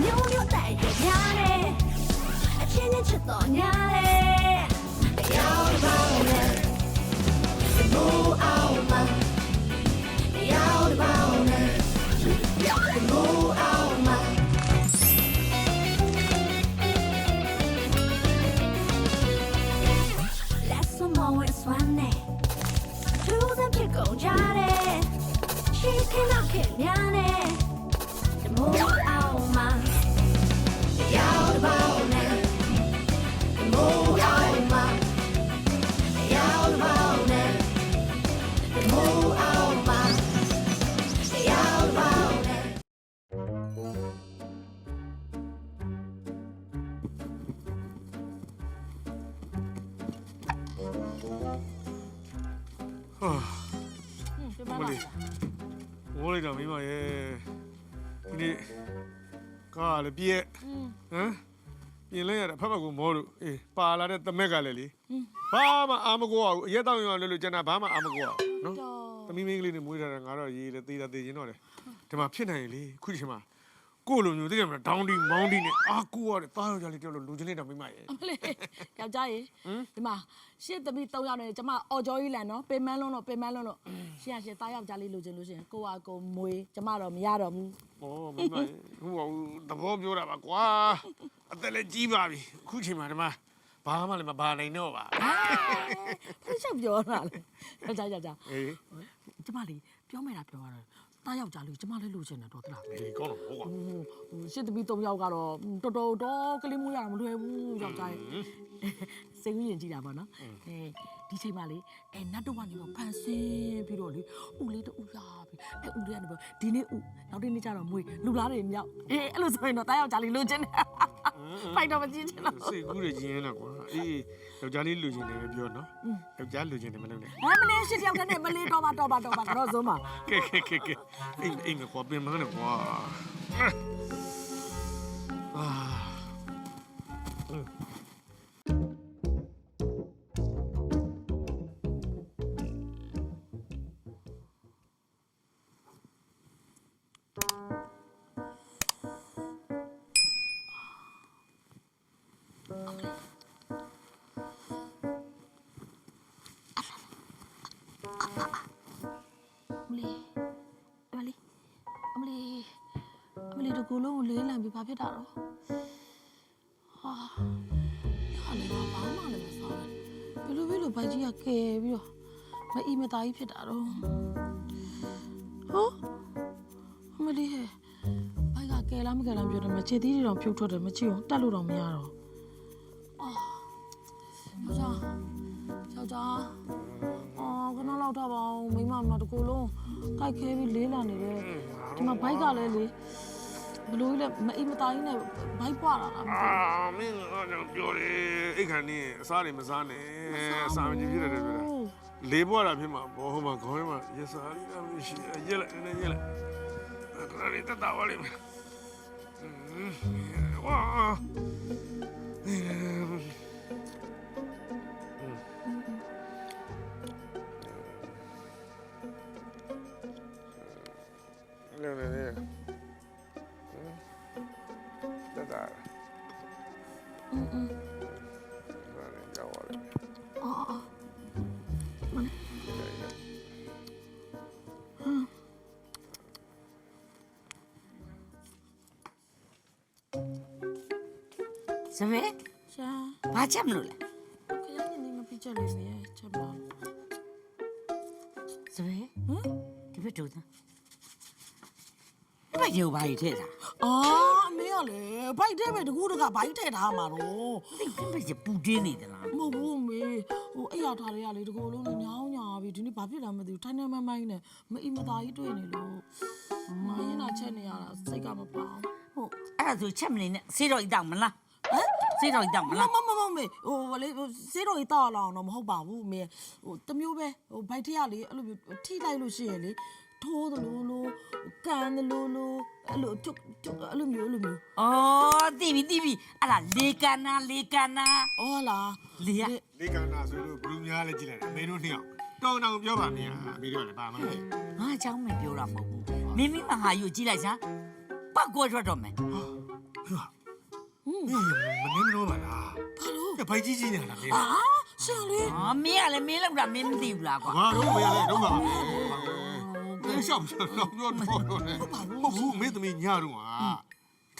牛牛带的娘嘞，千年吃到娘嘞，要的吗？不要吗？要的吗？不要吗？来苏摩尔耍呢，猪仔屁股夹嘞，西天捞起娘嘞，莫。 ဟာပြမမလာလေးဝိုးလိုက်တော့မိမရဲ့ဒီနေ့ကားလည်းပြည့်ဟမ်ပြင်လဲရတာဖက်ဖက်ကိုမောလို့အေးပါလာတဲ့တမက်ကလည်းလေဘာမှအာမကိုအောင်အရက်တောင်ရောလို့လို့ကျန်တာဘာမှအာမကိုအောင်နော်သမီးမင်းကလေးနဲ့မွေးထားတာငါတော့ရေးတယ်သေးတာသေးရင်တော့လေဒီမှာဖြစ်နိုင်လေခုချိန်မှာ ကိုလိုမျိုးသိတယ်မလားဒေါင်းဒီမောင်းဒီနဲ့အာကူရတယ်တားရောကြလေးတယောက်လို့လူချင်းလေးတော့မိမရဲ့ အမလေးယောက်ျားရေဒီမှာရှစ်သမီး၃ယောက်နဲ့ကျမအော်ကျော်ကြီးလန်နော်ပင်မန်းလုံးတော့ပင်မန်းလုံးတော့ရှစ်ရရှစ်သားယောက်ျားလေးလိုချင်လို့ရှရင်ကိုကကိုမွေးကျမတော့မရတော့ဘူး။အော်မမဟိုသဘောပြောတာပါကွာ။အသက်လည်းကြီးပါပြီ။အခုချိန်မှာဒီမှာဘာမှလည်းမဘာနိုင်တော့ပါဖိချက်ပြောတာလေယောက်ျားယောက်ျား။အေး ကျမလေးပြောမယ်တာပြောရတယ် သားယောက်ျားလေးကျမလည်းလိုချင်တယ်တော့တလားဒီကောင်းတော့ဘောကွာဟိုရှစ်သမီး၃ယောက်ကတော့တော်တော်တော့ကလေးမွေးရတာမလွယ်ဘူးယောက်ျားရဲ့ စိတ်ဝင်ကြည့်တာပေါ့နော်အဲဒီချိန်မှလေအဲနတ်တော့ကနေတော့ဖန်ဆင်းပြီးတော့လေဥလေးတူရပြီအဲဥလေးကနေပေါ့ဒီနေ့ဥနောက်တစ်နေ့ကျတော့မွေးလူလားတွေမြောက်အေးအဲ့လိုဆိုရင်တော့တားယောက်ျားလေးလိုချင်တယ်ဖိုက်တော့မကြည့်ချင်တော့စိတ်ကူးရခြင်းရလားကွာ။အေးယောက်ျားလေးလူချင်းတယ်ပဲပြောနော်။ယောက်ျားလူချင်းတယ်မလုပ်နဲ့ဟမ်မလေးရှစ်ယောက်တည်းနဲ့မလေးတော့ပါတော့ပါတော့ပါတော့ဆုံးပါ။ကဲကဲကဲကဲအိမ်အိမ်ကွာပြင်မနဲ့ကွာ။အာ အမလေးအမလေးအမလေးအမလေးတကူလုံးကိုလေးလံပြီးဘာဖြစ်တာတော့ဟာဟာလေဘာမှလည်းမစားဘူးဘယ်လိုဘယ်လိုဘိုက်ကြီးကကဲပြီးတော့မအီမသားကြီးဖြစ်တာတော့ဟောအမလေးဟဲ့ဘိုက်ကကဲလားမကဲလားမပြောတယ်မခြေသီးတွေတော့ဖြုတ်ထွက်တယ်မကြည့်အောင်တက်လို့တော့မရတော့အာယောက်ျားယောက်ျားအော် ခဏလောက်တော့ပါအောင်မိမမတကူလုံးကြိုက်ခဲပြီးလေးလာနေတယ်ဒီမှာဘိုက်ကလည်းလေဘလို့လဲမအိမ်မသားကြီးနဲ့ဘိုက်ပွားတာလားမသိအာမင်းကတော့ပြောတယ်အိတ်ခါနေအစားတွေမစားနဲ့အစားမကြည့်ဖြစ်တယ်ပြောတာဘူးလေးဘွားတာဖြစ်မှာဘောဟိုမှာခေါင်းထဲမှာရစားလေးကမရှိရက်လိုက်နေရက်လိုက်အဲ့ဒါလေးတတ်တာပါလိမ့်မယ်ဝါ စမဲရှာဘာချက်မလို့လဲခရမ်းနေမပြချက်လေးနေချက်ပါစမဲဟမ်ဒီဘက်တို့သားဒီဘက်ရောဘာကြီးထဲတာအော်အမေကလေဘိုက်တဲ့ပဲတကူတကဘိုက်ထဲထားမှာတော့ဒီဒီဘက်ကျပူတင်းနေသလားမဟုတ်ဘူးအမေဟိုအဲ့ရထားတွေကလေတကူလုံးနဲ့ညောင်းညာပြီဒီနေ့ဘာဖြစ်လာမသိဘူးထိုင်းနေမမိုင်းနဲ့မအိမ်မသားကြီးတွေ့နေလို့မင်းနာချက်နေရတာစိတ်ကမပေါအောင်ဟုတ်အဲ့ဒါဆိုချက်မနေနဲ့စေးတော့ဤတောက်မလားဟမ် စေးတော့ဤတောက်မ မ လား မမမမေဟိုဗလေစေးတော်ကြီးတောက်အောင်တော့မဟုတ်ပါဘူးမေဟိုတမျိုးပဲဟိုဘိုက်ထရလေအဲ့လိုမျိုးထိလိုက်လို့ရှိရင်လေထိုးသလိုလိုကန်သလိုလိုအဲ့လိုတွတ်တွတ်အဲ့လိုမျိုးအဲ့လိုမျိုး အော်တီးပြီတီးပြီအဲ့ဒါလေကနာလေကနာ အော်လား လေရ လေးကနာဆိုလို့ဘလူးများလည်းကြည့်လိုက်တယ်အမေတို့နှစ်ယောက်တောင်းတောင်းပြောပါမင်းအမေတို့လည်းပါမလို့ ငါအเจ้าမပြောတာမဟုတ်ဘူးမိမိမဟာယူကြည့်လိုက်စမ်းပောက်ကွဲထွက်တော့မယ် မ င်းမနေမလို့ပါလားဖဘိုက်ကြီးကြီးနေလားမင်းအာရှင်လေး။အော်မင်းကလည်းမင်းလောက်တာမင်းမသိဘူးလားကွာငါတို့မရလေတော့ပါပဲရှောက်ရှောက်တော့တော့တော့ဟုတ်ဘူးမင်းသမီးညတော့ဟာ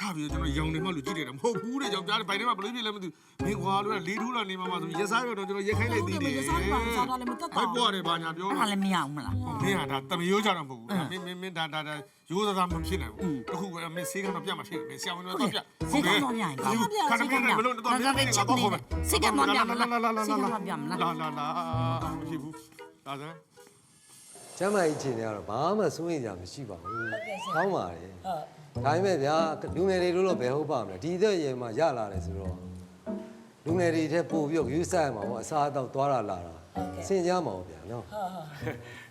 ထားပြီးကျွန်တော်ရောင်နေမှလူကြည့်တယ်မဟုတ်ဘူးတဲ့ယောက်ျားဘိုင်ထဲမှာဘလို့ပြလဲမသိဘူးမင်းကွာလို့လေးထူးလာနေမှာမှာဆိုရစားရတော့ကျွန်တော်ရက်ခိုင်းလိုက်သေးတယ်ဘိုက်ပွားတယ်ဘာညာပြော။အဲ့ဒါလည်းမရအောင်မလားမင်းဟာဒါတမယိုးကြတော့မဟုတ်ဘူးမင်းမင်းမင်းဒါဒါဒါရိုးသားသားမဖြစ်နိုင်ဘူးအခုကမင်းဆေးကတော့ပြတ်မှာဖြစ်တယ်မင်းဆရာဝန်တော့ပြတ်။စိတ်ကတော့ပြရင်ခါတပြင်းနဲ့မလို့တော့ဒါပဲချက်နေ။စိတ်ကတော့ပြမလားလာလာလာ။စိတ်ကတော့ပြမလားလာလာလာမရှိဘူးဒါစမ်းကျမ်းမာရေးအခြေအနေကတော့ဘာမှစိုးရင်ကြမရှိပါဘူး။ကောင်းပါတယ်။ဟုတ်။ ဒါပေမဲ့ဗျာလူငယ်တွေလို့တော့ဘယ်ဟုတ်ပါမလဲ။ဒီအသက်အရွယ်မှာရလာတယ်ဆိုတော့လူငယ်တွေထက်ပို့ပြီးတော့ယူဆိုင်မှာပေါ့အစားအသောက်သွားတာလာတာစင်ကြမှာပေါ့ဗျာနော်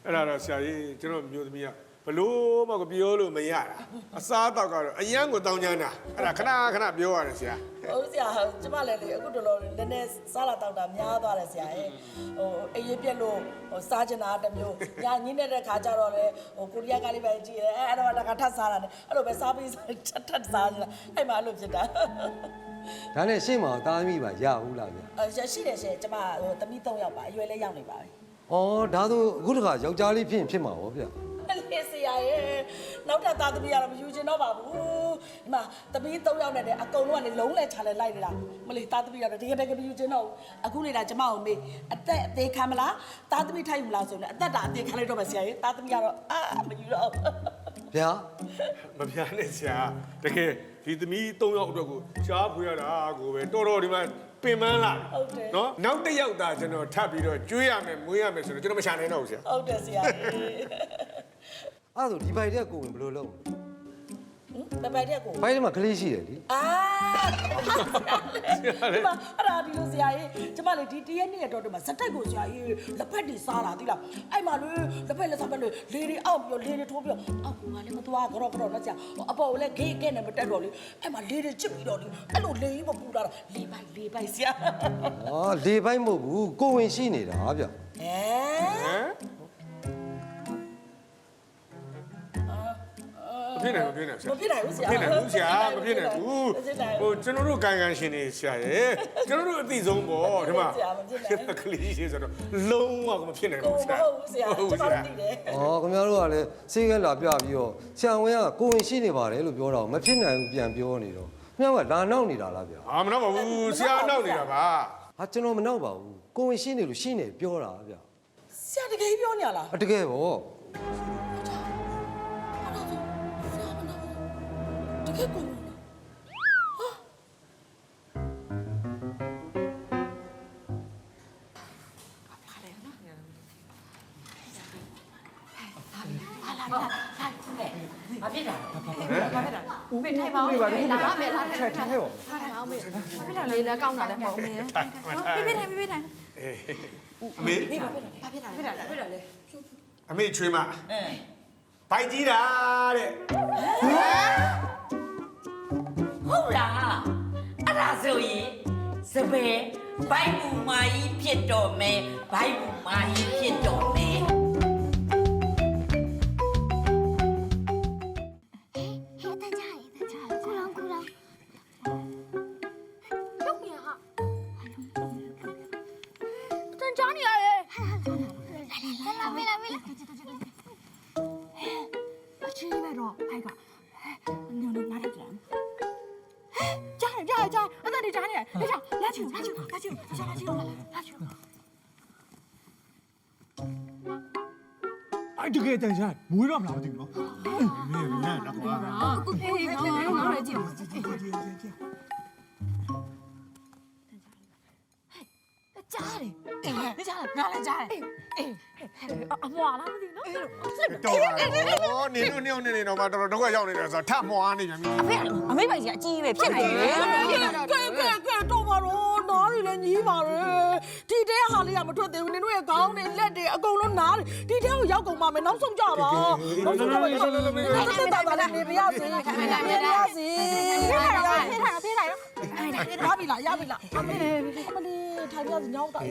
အဲ့ဒါတော့ဆရာကြီးကျွန်တော်မျိုးသမီးကဘလို့မှကိုပြောလို့မရတာအစားတော့ကတော့အရန်ကိုတောင်းချမ်းတာအဲ့ဒါခဏခဏပြောရတယ်ဆရာ ဟုတ်ဆရာကျမလည်းလေအခုတော်တော်လည်းနည်းနည်းစားလာတောက်တာများသွားတယ်ဆရာရဲ့ဟိုအေးရပြက်လို့ဟိုစားချင်တာတစ်မျိုးညာညင်းနေတဲ့ခါကျတော့လေဟိုကိုရီးယားကလေးပဲကြည့်ရဲအဲ့တော့တခါထပ်စားတာနဲ့အဲ့လိုပဲစားပြီးထပ်ထပ်စားနေတာအဲ့မှာအဲ့လိုဖြစ်တာ။ဒါနဲ့ရှေ့မှာတာသမီပါရဘူးလားဗျာအဲရှိတယ်ရှင်ကျမဟိုသမီး၃ယောက်ပါအရွယ်လေးရောက်နေပါပြီ။အော်ဒါဆိုအခုတခါယောက်ျားလေးဖြစ်ရင်ဖြစ်မှာပေါ့ဗျာ လေဆရာရဲ့နောက်ထပ်သားသမီးကတော့မယူချင်တော့ပါဘူးဒီမှာသမီး၃ယောက်နဲ့တည်းအကုန်လုံးကလေလုံးလဲချလဲလိုက်နေတာမလေးသားသမီးကတော့တကယ်တကယ်မယူချင်တော့ဘူးအခုနေတာကျမကိုမေးအသက်အသေးခံမလားသားသမီးထိုက်ယူမလားဆိုရင်အသက်တာအသေးခံလိုက်တော့မယ်ဆရာရဲ့သားသမီးကတော့အာမယူတော့ဘူး။ဗျာမပြနဲ့ဆရာတကယ်ဒီသမီး၃ယောက်အတွက်ကိုရှားဖွေရတာကိုပဲတော်တော်ဒီမှာပင်ပန်းလာနော်နောက်တစ်ယောက်သားကျွန်တော်ထပ်ပြီးတော့ကျွေးရမယ်မွေးရမယ်ဆိုတော့ကျွန်တော်မရှာနိုင်တော့ဘူးဆရာဟုတ်တယ်ဆရာရဲ့ အဲ့ဒါဆိုဒီဘိုက်တဲ့ကိုဝင်ဘယ်လိုလုပ်လဲဟင်ဘယ်ဘက်တဲ့ကို။ဘိုက်ထဲမှာကလေးရှိတယ်လीအာဒီမှာအဲ့ဒါဒီလိုဆရာကြီးကျမလေဒီတရက်နေ့ရက်တော့ဒီမှာစက်တက်ကိုဆရာကြီးလက်ဖက်တွေစားတာသိလားအဲ့မှာလေလက်ဖက်လက်စားဖက်လေလေတွေအောက်ပြီးတော့လေတွေထိုးပြီးတော့အောက်ကလည်းမသွားကြော့ကြော့နော်ဆရာအပေါ်လည်းဂိတ်ကဲနဲ့မတက်တော့လေအဲ့မှာလေတွေချစ်ပြီးတော့လေအဲ့လိုလေကြီးမပူတာတော့လေပိုက်လေပိုက်ဆရာ။အော်လေဘိုက်မဟုတ်ဘူးကိုဝင်ရှိနေတာဗျာဟ ဖြစ်နိုင်မဖြစ်နိုင်ဆရာမဖြစ်နိုင်ဘူးဆရာမဖြစ်နိုင်ဘူးဆရာမဖြစ်နိုင်ဘူးမဖြစ်နိုင်ဟိုကျွန်တော်တို့ကန်ကန်ရှင်နေဆရာရဲ့ကျွန်တော်တို့အသိဆုံးပေါ့ဒီမှာဆရာမဖြစ်နိုင်ဘူးကလေးရှိဆိုတော့လုံးဝမဖြစ်နိုင်ကိုဘူးဆမရာဟုတ်ဘူးဆရာဟုတ်ကျဘူးမဆရာတို့သိတယ်။အော်ခင်ဗျားတို့ကလည်းစေကလာပြပြီးတော့ဆရာဝန်ကကိုဝင်ရှိနေပါတယ်လို့ပြောတော့မဖြစ်နိုင်ဘူးပြန်ပြောနေတော့ခင်ဗျားကလာနောက်နေတာလားဗျာအာမနာပါဘူးဆရာနောက်နေတာပါ။ဟာကျွန်တော်မနောက်ပါဘူးကိုဝင်ရှိနေလို့ရှိနေပြောတာဗျာဆရာတကယ်ပြောနေရလား။အတကယ်ပေါ့ တကယ်ကိုလား။ဘာဖြစ်တာ။ဦးမေထိုင်ပါဦးလာပါမယ်လာထိုင်ထိုင်ပါထိုင်အောင်မေဖိလာလေးလည်းကောင်းတာလည်းမဟုတ်မေဖိဖိထိုင်ဖိဖိထိုင်အမေဘာဖြစ်တာလဲဖိလာဖိလာလေအမေချွေးမအင်းဘိုက်ကြီးတာတဲ့ဟု တ်လား။အဲ့ဒါဆိုရင်စပယ်ဘိုက်ဘူမာကြီးဖြစ်တော့မယ်ဘိုက်ဘူမာကြီးဖြစ်တော့မယ် ကြားရကြားရကြားအဲ့ဒါနေကြားနေရလာချူလာချူလာချူလာချူလာချူလာချူအဲ့တကယ်တန်ရှာမွေးတော့မလားမသိဘူးနော်မင်းမင်းတော့ကွာအေးအေးငါငါလည်းကြည့်ကြား တယ်နေကြငါလည်းကြားတယ်အေးအမွာလားမသိနော်တော်ပါတော့နေလို့နေအောင်နေနေတော့မှတော်တော်ဒုက္ခရောက်နေတယ်ဆိုတော့ထမွားနေပြန်ပြီ အမေပိုင်ကြီးအကြီးပဲဖြစ်နေတယ် ကဲကဲကဲတော့ပါတော့ နားတွေလည်းညီးပါရဲ့ဒီတဲဟာလေးကမထွက်သေးဘူးနင်တို့ရဲ့ခေါင်းတွေလက်တွေအကုန်လုံးနားတွေဒီတဲကိုရောက်ကုန်ပါမယ်နောက်ဆုံးကြပါနောက်ဆုံးကြပါတက်တက်ပါလည်းနေပြရစီနေပြရစီဖိထိုင်တော့ဖိထိုင်ဖိထိုင်တော့ရပြီလားရပြီလားအမလေးအမလေးထိုင်ပြရစီညောင်းတာ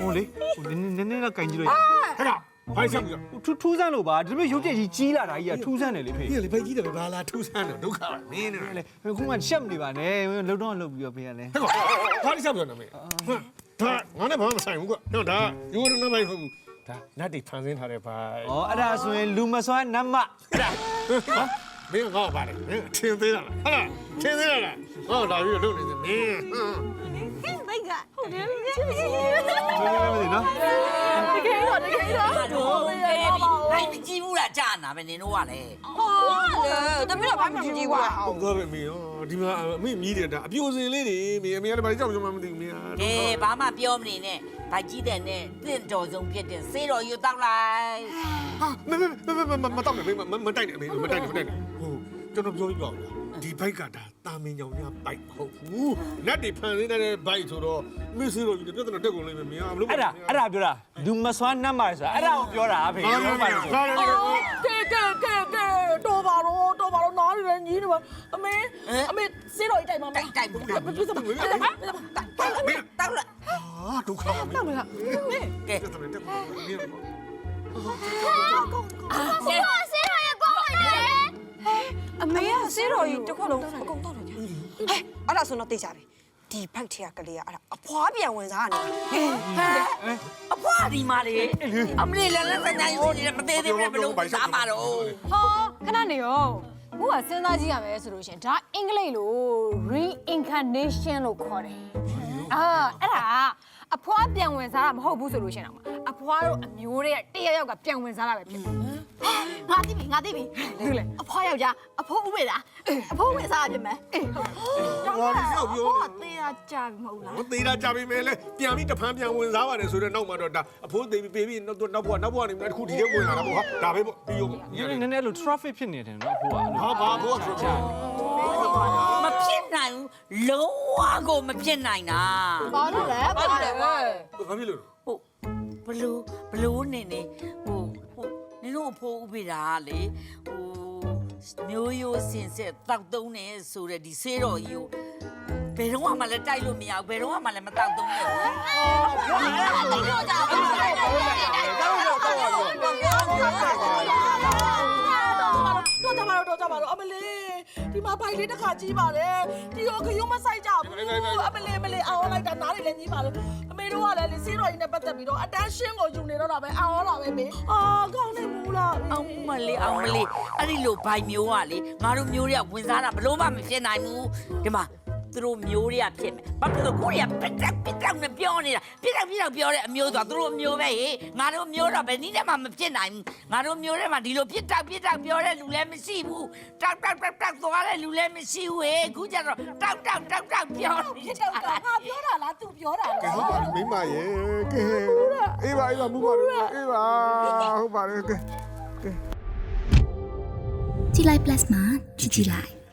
ဟိုလေဟိုနည်းနည်းနည်းတော့ကင်ကြည့်လို့ရဟဲ့လား ဖိုက်ဆောင်ကြထူးထူးဆန်းလို့ပါဒါပေမဲ့ရုပ်တရက်ကြီးကြီးလာတာကြီးကထူးဆန်းတယ်လေဖေဒီလေဖိုက်ကြီးတယ်ဘာလာထူးဆန်းတယ်ဒုက္ခပဲမင်းနေလေခုမှရှက်မနေပါနဲ့လှုပ်တော့လှုပ်ပြီးတော့ဖေရလဲဟဲ့ကောင်ဘာလိစားပြောနေမလဲဒါငါနဲ့ဘာမှမဆိုင်ဘူးကွဟဲ့ဒါယူရနေမိုက်ဘူးဒါနတ်တွေဖန်ဆင်းထားတဲ့ဘိုင်ဩအဲ့ဒါဆိုရင်လူမစွမ်းနတ်မဟာမင်းငါ့ဘာလဲမင်းထင်သေးလားဟာထင်သေးလားဟောလာပြီးတော့လုပ်နေတယ်မင်းနော်တကယ် တော့တကယ်တော့ဘာလို့ကဲပြီဘိုက်မကြည့်ဘူးလားကြာနာပဲနင်တို့ကလည်းတမီးတော့ဘာမှမကြည့်ဘူးလားဟုတ်တော့ပဲမင်းဒီမှာမင်းမြည်တယ်ဒါအပြိုစင်လေးတွေမင်းအမေကလည်းဘာကြောက်ကြမှမသိဘူးမင်းကဲဘာမှပြောမနေနဲ့ဘိုက်ကြီးတဲ့နဲ့တင့်တော်ဆုံးဖြစ်တဲ့စေးတော်ယူတောက်လိုက်ဟာမမမမမတော့မမတိုက်နဲ့မမတိုက်နဲ့မတိုက်နဲ့ဟို ကျွန်တော်ပြောပြပါဦးဒီဘိုက်ကဒါတာမင်ကြောင်ရဘိုက်မဟုတ်ဘူးနတ်တွေဖန်ဆင်းတဲ့ဘိုက်ဆိုတော့မင်းစေးတော့ဒီပြဿနာတက်ကုန်လိမ့်မယ်မင်းအမလို့အဲ့ဒါအဲ့ဒါပြောတာလူမစွမ်းနတ်မဆိုတာအဲ့ဒါကိုပြောတာဖေဟာပြောပါလို့ဟာကဲကဲကဲကဲတော်ပါတော့တော်ပါတော့နားရည်ညီးနေပါအမေအမေစေးတော်ကြီးတိုင်ပါမယ်တိုက်တိုက်ဘူးတိုက်ပြစ်စမတောက်လိုက်ဟာဒုက္ခမင်းကဲပြဿနာတက်ကုန်မင်း မေကဆေးတော်ကြီးတစ်ခုလုံးအကုန်တော့တယ်ကြာဟဲ့အဲ့ဒါဆိုတော့သိကြပြီဒီဘိုက်ထက်ကလေးကအဲ့ဒါအဖွားပြန်ဝင်စားနေတာအဖွားဒီမာလေအမလေးလည်းလည်းဆိုင်ဆိုင်နေမသေးသေးဘူးဘလို့စားမှာတော့ဟောခဏနေရောကိုကစဉ်းစားကြည့်ရမယ်ဆိုလို့ရှင်ဒါအင်္ဂလိပ်လို reincarnation လို့ခေါ်တယ်အာအဲ့ဒါ အဖွားပြန်ဝင်စားတာမဟုတ်ဘူးဆိုလို့ရှင်တော့အဖွားတို့အမျိုးတွေကတရယောက်ကပြန်ဝင်စားတာပဲဖြစ်တယ်ငါသိပြီငါသိပြီအဖွားယောက်ျားအဖိုးဥပေတာအဖိုးဝင်စားရပြင်မယ်အေးဟုတ်ငါဒီရောက်ပြောဟောသေးတာကြာပြီမဟုတ်လား ဟိုသေးတာကြပြီမဲလဲပြန်ပြီးတဖန်ပြန်ဝင်စားပါတယ်ဆိုတော့နောက်မှတော့ဒါအဖိုးသေးပြီးပေးပြီးနောက်နောက်ဘွားနောက်ဘွားနေတခုဒီထဲဝင်လာတာပေါ့ဟာဒါပဲပေါ့ပြီးရောနည်းနည်းလို့ traffic ဖြစ်နေတယ်နော်ဟိုကဟာဘာဘိုးဆိုချာမ ဖြစ်နိုင်ဘူးလုံးဝကိုမဖြစ်နိုင်တာဘာလို့လဲဘာလို့လဲဘာဖြစ်လို့ဟုတ်ဘလို့ဘလို့နေနေဟိုဟိုနင်တို့အဖိုးဥပိတာကလေဟိုမျိုးရိုးစင်ဆက်တောက်တုံးနေဆိုတဲ့ဒီဆေးတော်ကြီးကိုဘယ်တော့မှလည်းတိုက်လို့မရဘူးဘယ်တော့မှလည်းမတောက်တုံးနဲ့ဘူးတော့ကြာပါတော့ကြပါတော့တော့ကြပါတော့အမလေး ဒီမှာဘိုင်လေးတစ်ခါကြီးပါတယ်ဒီရောခရုံးမဆိုင်ကြဘူးအမလေးအမလေးအောင်းလိုက်တာနားတွေလည်းကြီးပါလို့အမေတို့ကလည်းလေစေးတော်ကြီးနဲ့ပတ်သက်ပြီးတော့အတန်းရှင်းကိုယူနေတော့တာပဲအောင်းလာပဲမေအာကောင်းနေမူလားအောင်မလေးအောင်မလေးအဲ့ဒီလိုဘိုင်မျိုးကလေငါတို့မျိုးတွေကဝင်စားတာဘလို့မှမဖြစ်နိုင်ဘူးဒီမှာ သူတို့မျိုးတွေကဖြစ်မယ်ဘာဖြစ်လို့ကိုရီးယားပက်တက်ပက်တက်နဲ့ပြောနေတာပက်တက်ပက်တက်ပြောတဲ့အမျိုးဆိုတာသူတို့မျိုးပဲဟေးငါတို့မျိုးတော့ဘယ်နည်းနဲ့မှမဖြစ်နိုင်ဘူးငါတို့မျိုးထဲမှာဒီလိုပက်တက်ပက်တက်ပြောတဲ့လူလည်းမရှိဘူးတောက်တောက်တောက်တောက်သွားတဲ့လူလည်းမရှိဘူးဟေးအခုကျတော့တောက်တောက်တောက်တောက်ပြောနေတောက်ကငါပြောတာလား तू ပြောတာလားကဲဟုတ်ပါမိမရေကဲအေးပါအေးပါမူပါအေးပါဟုတ်ပါတယ်ကဲကြည်လိုက် plus မှာကြည်ကြည်လိုက်